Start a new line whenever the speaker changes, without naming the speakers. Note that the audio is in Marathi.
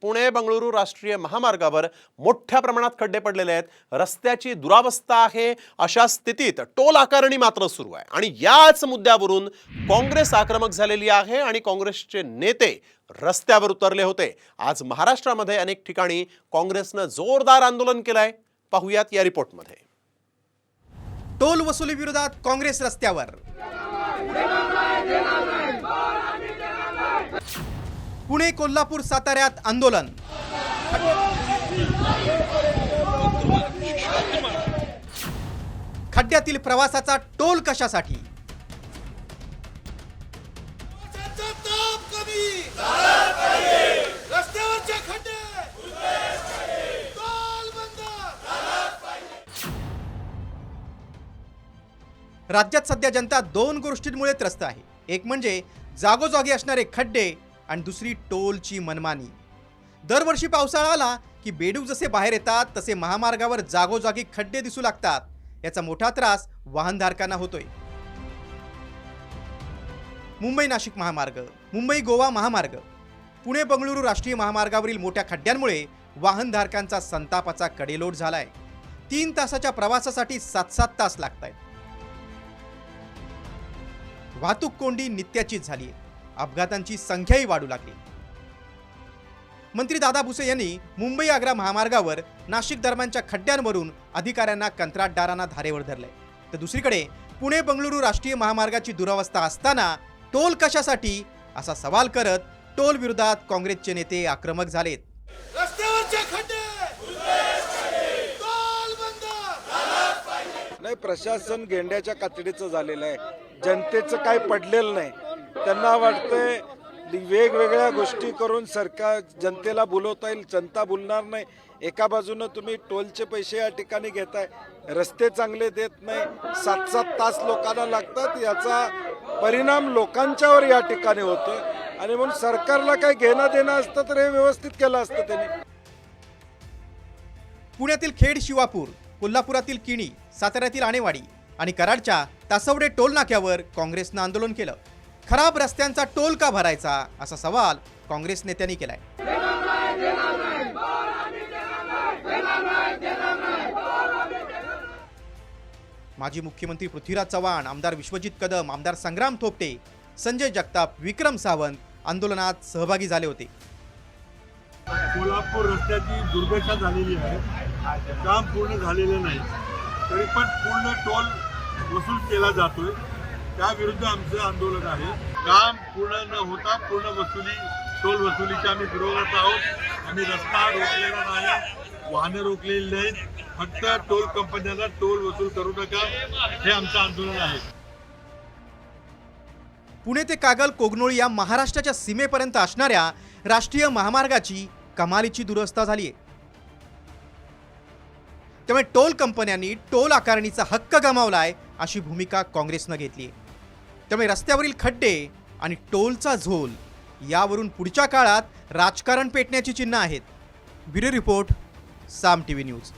पुणे बंगळुरू राष्ट्रीय महामार्गावर मोठ्या प्रमाणात खड्डे पडलेले आहेत. रस्त्याची दुरावस्था आहे. अशा स्थितीत टोल आकारणी मात्र सुरू आहे. आणि याच मुद्द्यावरून काँग्रेस आक्रमक झालेली आहे आणि काँग्रेसचे नेते रस्त्यावर उतरले होते. आज महाराष्ट्रामध्ये अनेक ठिकाणी काँग्रेसनं जोरदार आंदोलन केलंय. पाहुयात या रिपोर्टमध्ये.
टोल वसुली विरोधात काँग्रेस रस्त्यावर. पुणे कोल्हापूर साताऱ्यात आंदोलन. खड्ड्यातील प्रवासाचा टोल कशासाठी? राज्यात सध्या जनता दोन गोष्टींमुळे त्रस्त आहे. एक म्हणजे जागोजागी असणारे खड्डे आणि दुसरी टोलची मनमानी. दरवर्षी पावसाळा आला की बेडूक जसे बाहेर येतात तसे महामार्गावर जागोजागी खड्डे दिसू लागतात. याचा मोठा त्रास वाहनधारकांना होतोय. मुंबई नाशिक महामार्ग मुंबई गोवा महामार्ग पुणे बंगळुरू राष्ट्रीय महामार्गावरील मोठ्या खड्ड्यांमुळे वाहनधारकांचा संतापाचा कडेलोट झालाय. तीन तासाच्या प्रवासासाठी सात सात तास लागत आहेत वाहतूक कोंडी नित्याचीच झाली आहे अपघातांची संख्याही वाढू लागली. मंत्री दादा भुसे यांनी मुंबई आग्रा महामार्गावर नाशिक दरम्यानच्या खड्ड्यांवरून अधिकाऱ्यांना कंत्राटदारांना धारेवर धरलंय तर दुसरीकडे पुणे बंगळुरू राष्ट्रीय महामार्गाची दुरावस्था असताना टोल कशासाठी असा सवाल करत टोल विरोधात काँग्रेसचे नेते आक्रमक झालेत.
रस्त्यावरचे खड्डे! टोल बंद!
नाही प्रशासन गेंड्याच्या कातडीचं झालेलं आहे. जनतेचं काय पडलेलं नाही. त्यांना वाटतंय वेगवेगळ्या गोष्टी करून सरकार जनतेला बोलवता येईल जनता बोलणार नाही. एका बाजूनं तुम्ही टोलचे पैसे या ठिकाणी घेताय रस्ते चांगले देत नाही सात सात तास लोकांना लागतात याचा परिणाम लोकांच्यावर या ठिकाणी होतोय. आणि म्हणून सरकारला काय घेणं देणं असतं तर हे व्यवस्थित केलं असतं त्यांनी.
पुण्यातील खेड शिवापूर कोल्हापुरातील किणी साताऱ्यातील आणेवाडी आणि कराडच्या तासवडे टोल नाक्यावर काँग्रेसनं आंदोलन केलं. खराब रस्त्यांचा टोल का भरायचा? असा सवाल काँग्रेस नेत्यांनी केलाय. माजी मुख्यमंत्री पृथ्वीराज चव्हाण आमदार विश्वजित कदम आमदार संग्राम थोपटे संजय जगताप विक्रम सावंत आंदोलनात सहभागी झाले होते.
कोल्हापूर रस्त्याची दुर्दशा झालेली आहे. काम पूर्ण झालेलं नाही. तरी पण पूर्ण टोल वसूल केला जातोय. त्याविरुद्ध आमचं आंदोलन आहे. काम पूर्ण न होता पूर्ण वसुली टोल वसुलीच्या आम्ही विरोधात आहोत. आम्ही रस्ता रोखलेला नाही वाहनं रोखलेली नाहीत. फक्त टोल कंपन्याला टोल वसूल करू नका. हे आमचं आंदोलन आहे.
पुणे ते कागल कोगनोळी या महाराष्ट्राच्या सीमेपर्यंत असणाऱ्या राष्ट्रीय महामार्गाची कमालीची दुरवस्था झाली आहे. त्यामुळे टोल कंपन्यांनी टोल आकारणीचा हक्क गमावलाय अशी भूमिका काँग्रेसनं घेतली आहे. त्यामुळे रस्त्यावरील खड्डे आणि टोलचा झोल यावरून पुढच्या काळात राजकारण पेटण्याची चिन्ह आहेत. Bureau report Saam T V news.